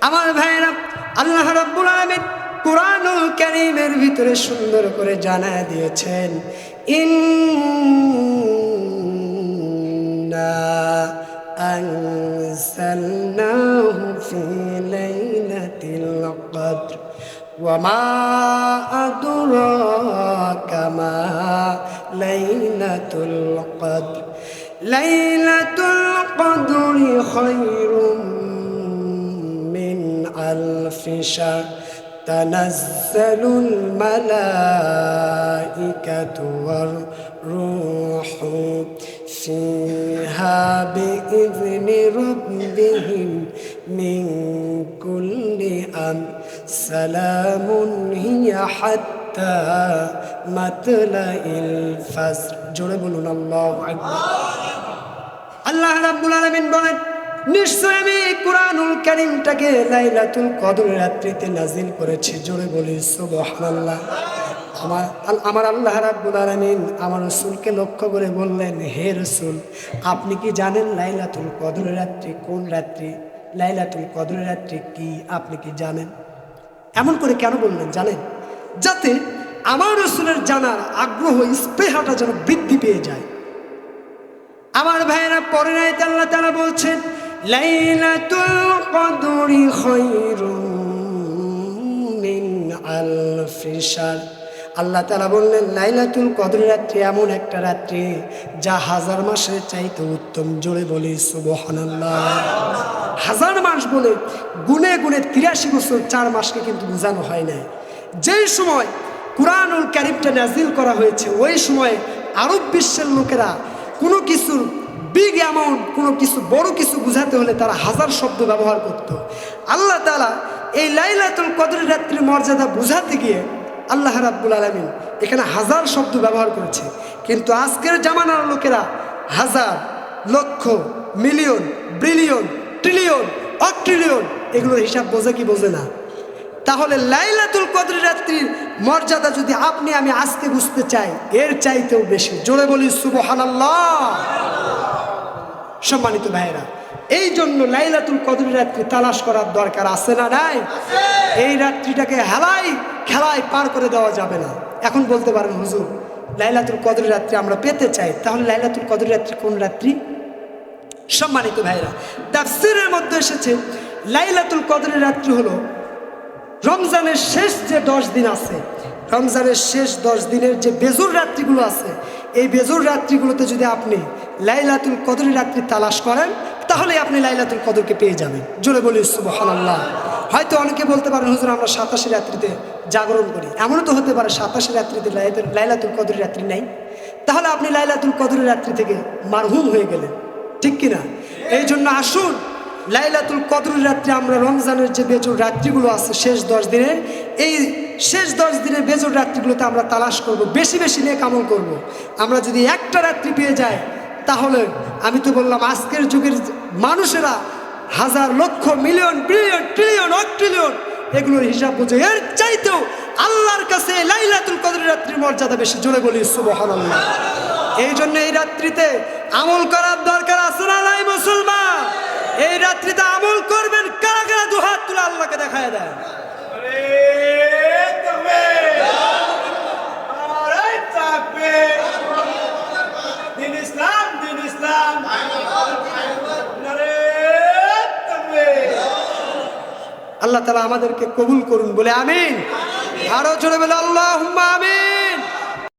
আমার ভাইরা আল্লাহ রাব্বুল আলামিন কোরআনুল কারীমের ভিতরে সুন্দর করে জানায় দিয়েছেন ইন্না আনসালনাহু ফি লাইলাতিল কদর وما أدراك ما ليلة القدر ليلة القدر خير من ألف شهر تنزل الملائكة والروح فيها بإذن ربهم من كل أمر سلام هي حتى مطلع الفجر জোরে বলুন আল্লাহু আকবার আল্লাহ রাব্বুল আলামিন বলেন নিশ্চয় আমি কোরআনুল কারীমটাকে লাইলাতুল কদর রাত্রিতে নাজিল করেছি। জোরে বলি, সুবহানাল্লাহ। আমার আমার আল্লাহ রাব্বুল আলামিন আমার রসুলকে লক্ষ্য করে বললেন, হে রসুল, আপনি কি জানেন লাইলাতুল কদর রাত্রি কোন রাত্রি? লাইলাতুল কদর রাত্রি কি? আপনি কি জানেন? এমন করে কেন বললেন জানেন? যাতে আমার রসুলের জানার আগ্রহ, স্পেহাটা যেন বৃদ্ধি পেয়ে যায়। আমার ভাইয়েরা পরে নাই আল্লাহ তারা বলছেন লাইলাতুল কদরি মিন আলফি শাহর আল্লাহ তালা বললেন, লাইলাতুল কদর রাত্রি এমন একটা রাত্রি যা হাজার মাসের চাইতে উত্তম। জোরে বলি, সুবহানাল্লাহ। হাজার মাস বলে গুনে গুনে তিরাশি বছর, চার মাসকে কিন্তু বোঝানো হয় নাই। যেই সময় কুরআনুল কারিমটা নাজিল করা হয়েছে, ওই সময় আরব বিশ্বের লোকেরা কোনো কিছুর বিগ অ্যামাউন্ট কোনো কিছু, বড় কিছু বুঝাতে হলে তারা হাজার শব্দ ব্যবহার করত। আল্লাহ তালা এই লাইলাতুল কদরের রাত্রির মর্যাদা বুঝাতে গিয়ে আল্লাহ রাব্বুল আলমিন এখানে হাজার শব্দ ব্যবহার করেছে। কিন্তু আজকের জামানার লোকেরা হাজার, লক্ষ, মিলিয়ন, ব্রিলিয়ন, ট্রিলিয়ন, অট্রিলিয়ন এগুলোর হিসাব বোঝে কি বোঝে না। তাহলে লাইলাতুল কদর রাত্রির মর্যাদা যদি আপনি, আমি আজকে বুঝতে চাই, এর চাইতেও বেশি। জোরে বলি শুভ সুবহানাল্লাহ। সম্মানিত ভাইয়েরা এই জন্য লাইলাতুল কদর রাত্রি তালাশ করার দরকার আছে না নাই? এই রাত্রিটাকে হেলাই খেলায় পার করে দেওয়া যাবে না। এখন বলতে পারেন হুজুর লাইলাতুল কদর রাত্রি আমরা পেতে চাই। তাহলে লাইলাতুল কদর রাত্রি কোন রাত্রি? সম্মানিত ভাইরা তাফসিরের মধ্যে এসেছে লাইলাতুল কদরের রাত্রি হলো রমজানের শেষ যে দশ দিন আছে রমজানের শেষ দশ দিনের যে বেজুর রাত্রিগুলো আছে এই বেজুর রাত্রিগুলোতে যদি আপনি লাইলাতুল কদরের রাত্রি তালাশ করেন তাহলে আপনি লাইলাতুল কদরকে পেয়ে যাবেন। জোরে বলি সুবহানাল্লাহ। হয়তো অনেকে বলতে পারেন, হুজুর, আমরা সাতাশে রাত্রিতে জাগরণ করি। এমনও তো হতে পারে, সাতাশে রাত্রিতে লাইলাতুল কদরের রাত্রি নাই। তাহলে আপনি লাইলাতুল কদরের রাত্রি থেকে মারহুম হয়ে গেলেন। ঠিক কিনা? এই জন্য আসুন, লাইলাতুল কদরের রাত্রি আমরা রমজানের যে বেজোর রাত্রিগুলো আছে, শেষ দশ দিনের, এই শেষ দশ দিনের বেজোর রাত্রিগুলোতে আমরা তালাশ করব, বেশি বেশি নিয়ে কামল করব। আমরা যদি একটা রাত্রি পেয়ে যাই, তাহলে আমি তো বললাম আজকের যুগের মানুষেরা হাজার লক্ষ, মিলিয়ন, বিলিয়ন, ট্রিলিয়ন, অট্রিলিয়ন এগুলোর হিসাব বুঝে। এর চাইতেও আল্লাহর কাছে লাইলাতুল কদরের রাত্রির মর্যাদা বেশি। জোরে বলি, সুবহানাল্লাহ। এই জন্য এই রাত্রিতে আমল করার দরকার আছে না নাই মুসলমান? এই রাত্রিতে আমল আল্লাহ তালা আমাদেরকে কবুল করুন বলে আমিন। আরও চলে বলে আল্লাহ আমিন।